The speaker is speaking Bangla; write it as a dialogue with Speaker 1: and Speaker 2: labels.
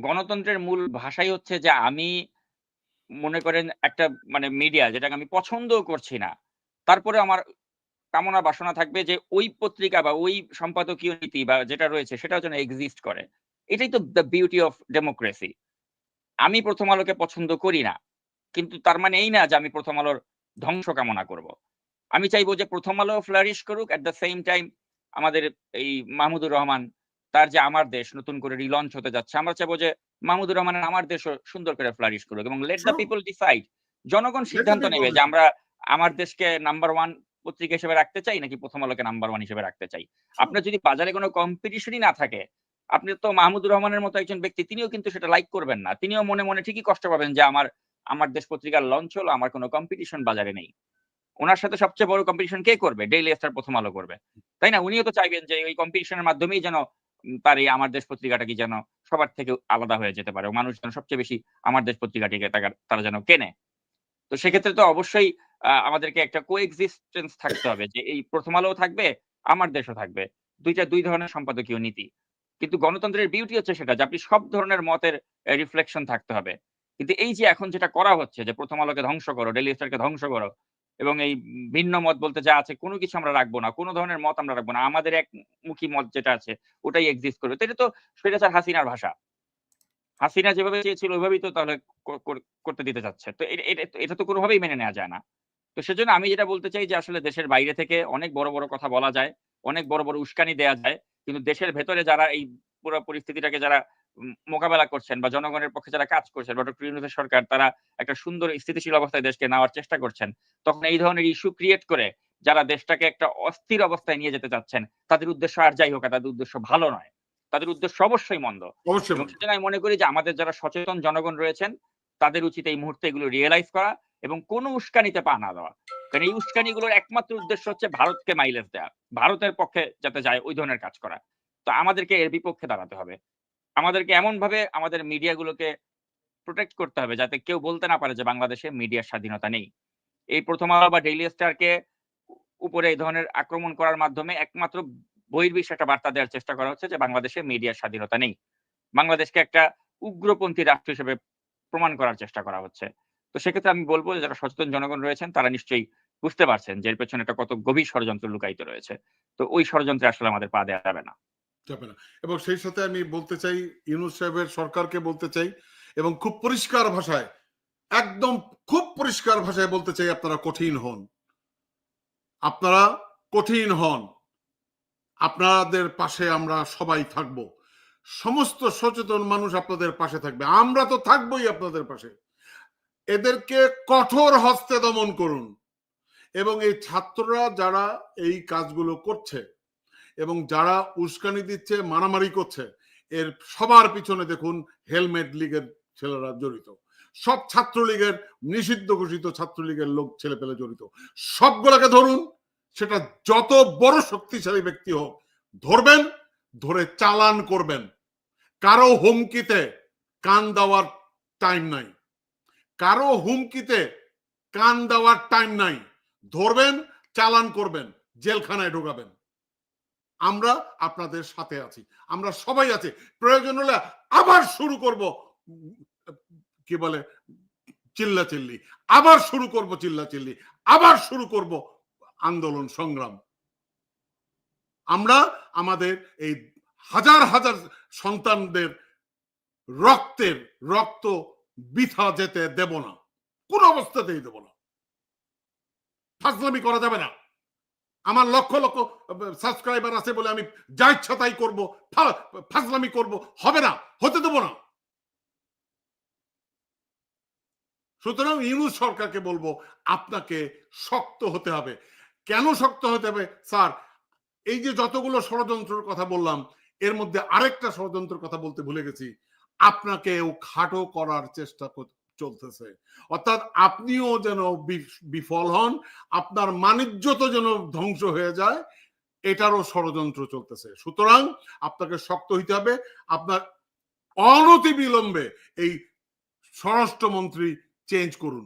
Speaker 1: গণতন্ত্রের মূল ভাষাই হচ্ছে যে আমি মনে করেন একটা মানে মিডিয়া যেটাকে আমি পছন্দও করছি না। তারপরে আমার কামনা বাসনা থাকবে যে ওই পত্রিকা বা ওই সম্পাদকীয় নীতি বা যেটা রয়েছে সেটাও যেন এক্সিস্ট করে। এটাই তো দ্য বিউটি অফ ডেমোক্রেসি। আমি 'প্রথম আলোকে' পছন্দ করি না। কিন্তু তার মানে এই না যে আমি 'প্রথম আলোর' ধ্বংস কামনা করব। আমি চাইব যে 'প্রথম আলো' ফ্লারিশ করুক এট দ্য সেম টাইম আমাদের এই মাহমুদুর রহমান তার যে 'আমার দেশ' নতুন করে রিলঞ্চ হতে যাচ্ছে। আমরা চাইব যে মাহমুদুর রহমানের 'আমার দেশও' সুন্দর করে ফ্লারিশ করুক এবং লেট দ্যা। People decide. জনগণ সিদ্ধান্ত নেবে যে আমরা 'আমার দেশকে' নাম্বার 1 পত্রিকা হিসেবে রাখতে চাই নাকি 'প্রথম আলোকে' নাম্বার 1 হিসেবে রাখতে চাই। আপনার যদি বাজারে কোনো কম্পিটিশনই না থাকে, আপনি তো মাহমুদুর রহমানের মতো একজন ব্যক্তি তিনিও কিন্তু সেটা লাইক করবেন না। তিনিও মনে, মনে ঠিকই কষ্ট পাবেন যে আমার 'আমার দেশ' পত্রিকার লঞ্চ হলো, আমার কোনো কম্পিটিশন বাজারে নেই। ওনার সাথে সবচেয়ে বড় কম্পিটিশন কে করবে? ডেইলি স্টার 'প্রথম আলো' করবে। তাই না? উনিও তো চাইবেন যে ওই কম্পিটিশনের মাধ্যমেই যেন এই 'আমার দেশ' পত্রিকাটা কি যেন সবার থেকে আলাদা হয়ে যেতে পারে। মানুষ যেন সবচেয়ে বেশি 'আমার দেশ' পত্রিকাটিকে তারা যেন কেনে। তো সেক্ষেত্রে তো অবশ্যই আমাদেরকে একটা কোএক্সিস্টেন্স থাকতে হবে যে এই 'প্রথম আলোও' থাকবে, 'আমার দেশও' থাকবে। ২ টা ২ ধরনের সম্পাদকীয় নীতি। কিন্তু গণতন্ত্রের বিউটি হচ্ছে সেটা যে আপনি সব ধরনের মতের রিফ্লেকশন থাকতে হবে। কিন্তু এই যে এখন যেটা করা হচ্ছে যে 'প্রথম আলোকে' ধ্বংস করো, 'ডেইলি স্টারকে' ধ্বংস করো এবং এই ভিন্ন মত বলতে যা আছে কোনো কিছু আমরা রাখব না। কোন ধরনের মত আমরা রাখব না। আমাদের একমুখী মত যেটা আছে ওটাই এক্সিস্ট করবে। তো এটা তো স্বৈরাচার হাসিনার ভাষা। হাসিনা যেভাবে চেয়েছিল ওইভাবেই তো তাহলে করতে দিতে চাচ্ছে। তো এটা তো কোনভাবেই মেনে নেওয়া যায় না। তো সেজন্য আমি যেটা বলতে চাই যে আসলে দেশের বাইরে থেকে অনেক বড়, বড় কথা বলা যায়। অনেক বড়, বড় উস্কানি দেয়া যায়। কিন্তু দেশের ভেতরে যারা এই পুরো পরিস্থিতিটাকে যারা মোকাবেলা করছেন বা জনগণের পক্ষে যারা কাজ করছেন বা ডক্টর ইউনূসের সরকার তারা একটা সুন্দর স্থিতিশীল অবস্থায় দেশকে নেওয়ার চেষ্টা করছেন। তখন এই ধরনের ইস্যু ক্রিয়েট করে যারা দেশটাকে একটা অস্থির অবস্থায় নিয়ে যেতে চাচ্ছেন, তাদের উদ্দেশ্য আর যাই হোক তাদের উদ্দেশ্য ভালো নয়। তাদের উদ্দেশ্য অবশ্যই মন্দ।
Speaker 2: অবশ্যই
Speaker 1: আমি মনে করি যে আমাদের যারা সচেতন জনগণ রয়েছেন, তাদের উচিত এই মুহূর্তে এগুলো রিয়ালাইজ করা এবং কোন উস্কানিতে পা না দেওয়া। কারণ এই উস্কানিগুলোর একমাত্র উদ্দেশ্য হচ্ছে ভারতকে মাইলেজ দেওয়া ভারতের পক্ষে যাতে যায় ওই ধরনের কাজ করা। তো আমাদেরকে এর বিপক্ষে দাঁড়াতে হবে। আমাদেরকে এমনভাবে আমাদের মিডিয়াগুলোকে প্রটেক্ট করতে হবে যাতে কেউ বলতে না পারে যে বাংলাদেশে মিডিয়ার স্বাধীনতা নেই। এই 'প্রথম আলো' বা 'ডেইলি স্টারকে' উপরে এই ধরনের আক্রমণ করার মাধ্যমে একমাত্র বহির্বিশ্বে একটা বার্তা দেওয়ার চেষ্টা করা হচ্ছে যে বাংলাদেশে মিডিয়ার স্বাধীনতা নেই। বাংলাদেশকে একটা উগ্রপন্থী রাষ্ট্র হিসেবে প্রমাণ করার চেষ্টা করা হচ্ছে। তো সেক্ষেত্রে আমি বলব যারা সচেতন জনগণ রয়েছেন, তারা নিশ্চয়ই বুঝতে পারছেন যে এর পেছনে একটা কত গভীর ষড়যন্ত্র লুকায়িত রয়েছে। তো ওই ষড়যন্ত্রে আসলে আমাদের পা দেওয়া যাবে না।
Speaker 2: যাবে না। এবং সেই সাথে আমি বলতে চাই, ইউনূস সাহেবের সরকারকে বলতে চাই এবং খুব পরিষ্কার ভাষায়, একদম খুব পরিষ্কার ভাষায় বলতে চাই আপনারা কঠিন হন। আপনারা কঠিন হন। আপনাদের পাশে আমরা সবাই থাকব। সমস্ত সচেতন মানুষ আপনাদের পাশে থাকবে। আমরা তো থাকবোই আপনাদের পাশে। এদেরকে কঠোর হস্তে দমন করুন। এবং এই ছাত্ররা যারা এই কাজগুলো করছে এবং যারা উস্কানি দিচ্ছে, মারামারি করছে, এর সবার পিছনে দেখুন হেলমেট লীগের ছেলেরা জড়িত। সব ছাত্রলীগের নিষিদ্ধ ঘোষিত ছাত্রলীগের লোক ছেলেপেলে জড়িত। সবগুলাকে ধরুন। সেটা যত বড় শক্তিশালী ব্যক্তি হোক, ধরবেন, ধরে চালান করবেন। কারও হুমকিতে কান দেওয়ার টাইম নাই। কারও হুমকিতে কান দেওয়ার টাইম নাই। ধরবেন, চালান করবেন, জেলখানায় ঢোকাবেন। আমরা আপনাদের সাথে আছি। আমরা সবাই আছি। প্রয়োজন হলে আবার শুরু করব কি বলে চিল্লাচিল্লি। আবার শুরু করব চিল্লাচিল্লি। আবার শুরু করব আন্দোলন সংগ্রাম। আমরা আমাদের এই হাজার, হাজার সন্তানদের রক্তের রক্ত বৃথা যেতে দেব না। কোন অবস্থাতেই দেব না। ফাজলামি করা যাবে না। আমার লক্ষ, লক্ষ সাবস্ক্রাইবার আছে বলে আমি যা ইচ্ছা তাই করব, ফাজলামি করব, হবে না, হতে দেব না। সুতরাং ইউনূস সরকারকে বলব আপনাকে শক্ত হতে হবে। কেন শক্ত হতে হবে? স্যার এই যে যতগুলো ষড়যন্ত্রের কথা বললাম, এর মধ্যে আরেকটা ষড়যন্ত্রের কথা বলতে ভুলে গেছি। আপনাকেও খাটো করার চেষ্টা চলতেছে। অর্থাৎ আপনিও যেন বিফ বিফল হন, আপনার মানিজ্য তো যেন ধ্বংস হয়ে যায়, এটারও ষড়যন্ত্র চলতেছে। সুতরাং আপনাকে শক্ত হইতে হবে। আপনার অনতি বিলম্বে এই স্বরাষ্ট্রমন্ত্রী চেঞ্জ করুন।